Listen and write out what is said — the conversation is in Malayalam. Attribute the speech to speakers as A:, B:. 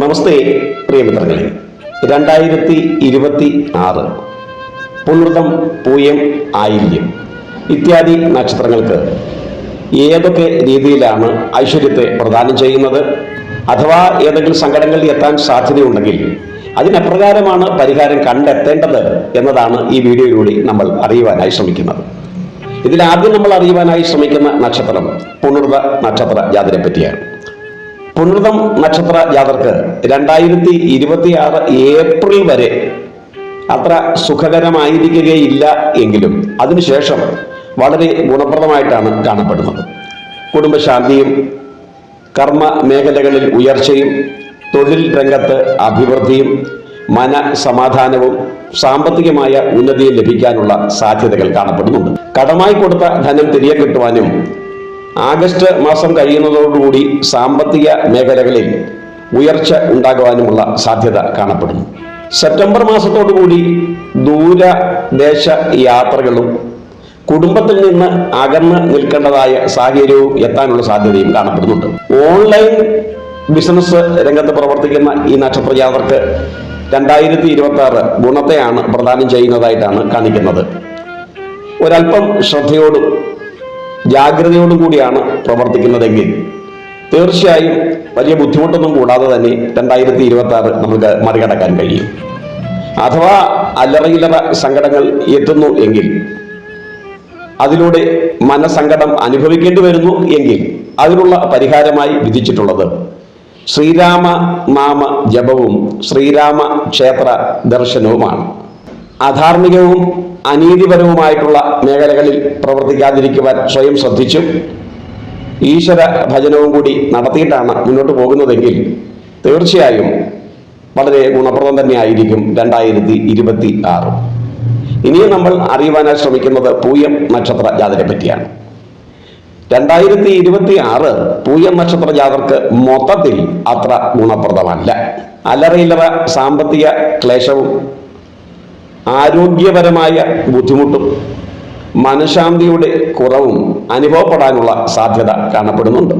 A: നമസ്തേ പ്രിയമിത്രങ്ങളെ. രണ്ടായിരത്തി ഇരുപത്തി ആറ്. പുണർതം പൂയം ആയില്യം ഇത്യാദി നക്ഷത്രങ്ങൾക്ക് ഏതൊക്കെ രീതിയിലാണ് ഐശ്വര്യത്തെ പ്രദാനം ചെയ്യുന്നത്? അഥവാ ഏതെങ്കിലും സങ്കടങ്ങളിൽ എത്താൻ സാധ്യതയുണ്ടെങ്കിൽ അതിനപ്രകാരമാണ് പരിഹാരം കണ്ടെത്തേണ്ടത് എന്നതാണ് ഈ വീഡിയോയിലൂടെ നമ്മൾ അറിയുവാനായി ശ്രമിക്കുന്നത്. ഇതിൽ ആദ്യം നമ്മൾ അറിയുവാനായി ശ്രമിക്കുന്ന നക്ഷത്രം പുണർത നക്ഷത്ര ജാതിനെ പറ്റിയാണ്. പുണർതം നക്ഷത്ര ജാതർക്ക് രണ്ടായിരത്തി ഇരുപത്തി ആറ് ഏപ്രിൽ വരെ അത്ര സുഖകരമായിരിക്കുകയില്ല എങ്കിലും അതിനുശേഷം വളരെ ഗുണപ്രദമായിട്ടാണ് കാണപ്പെടുന്നത്. കുടുംബശാന്തിയും കർമ്മ മേഖലകളിൽ ഉയർച്ചയും തൊഴിൽ രംഗത്ത് അഭിവൃദ്ധിയും മന സമാധാനവും സാമ്പത്തികമായ ഉന്നതിയും ലഭിക്കാനുള്ള സാധ്യതകൾ കാണപ്പെടുന്നുണ്ട്. കടമായി കൊടുത്ത ധനം തിരികെ കിട്ടുവാനും ആഗസ്റ്റ് മാസം കഴിയുന്നതോടുകൂടി സാമ്പത്തിക മേഖലകളിൽ ഉയർച്ച ഉണ്ടാകുവാനുമുള്ള സാധ്യത കാണപ്പെടുന്നു. സെപ്റ്റംബർ മാസത്തോടുകൂടി ദൂരദേശ യാത്രകളും കുടുംബത്തിൽ നിന്ന് അകന്ന് നിൽക്കേണ്ടതായ സാഹചര്യവും എത്താനുള്ള സാധ്യതയും കാണപ്പെടുന്നുണ്ട്. ഓൺലൈൻ ബിസിനസ് രംഗത്ത് പ്രവർത്തിക്കുന്ന ഈ നക്ഷത്ര യാത്രയ്ക്ക് രണ്ടായിരത്തി ഇരുപത്തി ആറ് ഗുണത്തെയാണ് പ്രദാനം ചെയ്യുന്നതായിട്ടാണ് കാണിക്കുന്നത്. ഒരല്പം ശ്രദ്ധയോടും ജാഗ്രതയോടും കൂടിയാണ് പ്രവർത്തിക്കുന്നതെങ്കിൽ. തീർച്ചയായും വലിയ ബുദ്ധിമുട്ടൊന്നും കൂടാതെ തന്നെ രണ്ടായിരത്തി ഇരുപത്തി ആറ് നമുക്ക് മറികടക്കാൻ കഴിയും. അഥവാ അല്ലറയിലറ സങ്കടങ്ങൾ എത്തുന്നു എങ്കിൽ അതിലൂടെ മനസങ്കടം അനുഭവിക്കേണ്ടി വരുന്നു എങ്കിൽ അതിനുള്ള പരിഹാരമായി വിധിച്ചിട്ടുള്ളത് ശ്രീരാമ നാമ ജപവും ശ്രീരാമ ക്ഷേത്ര ദർശനവുമാണ്. അധാർമികവും അനീതിപരവുമായിട്ടുള്ള മേഖലകളിൽ പ്രവർത്തിക്കാതിരിക്കുവാൻ സ്വയം ശ്രദ്ധിച്ചും ഈശ്വര ഭജനവും കൂടി നടത്തിയിട്ടാണ് മുന്നോട്ട് പോകുന്നതെങ്കിൽ തീർച്ചയായും വളരെ ഗുണപ്രദം തന്നെയായിരിക്കും രണ്ടായിരത്തി ഇരുപത്തി ആറ്. ഇനിയും നമ്മൾ അറിയുവാനായി ശ്രമിക്കുന്നത് പൂയം നക്ഷത്ര ജാതരെ പറ്റിയാണ്. രണ്ടായിരത്തി ഇരുപത്തി ആറ് പൂയം നക്ഷത്ര ജാതർക്ക് മൊത്തത്തിൽ അത്ര ഗുണപ്രദമല്ല. അല്ലറയില്ലറ സാമ്പത്തിക ക്ലേശവും ആരോഗ്യപരമായ ബുദ്ധിമുട്ടും മനഃശാന്തിയുടെ കുറവും അനുഭവപ്പെടാനുള്ള സാധ്യത കാണപ്പെടുന്നുണ്ട്.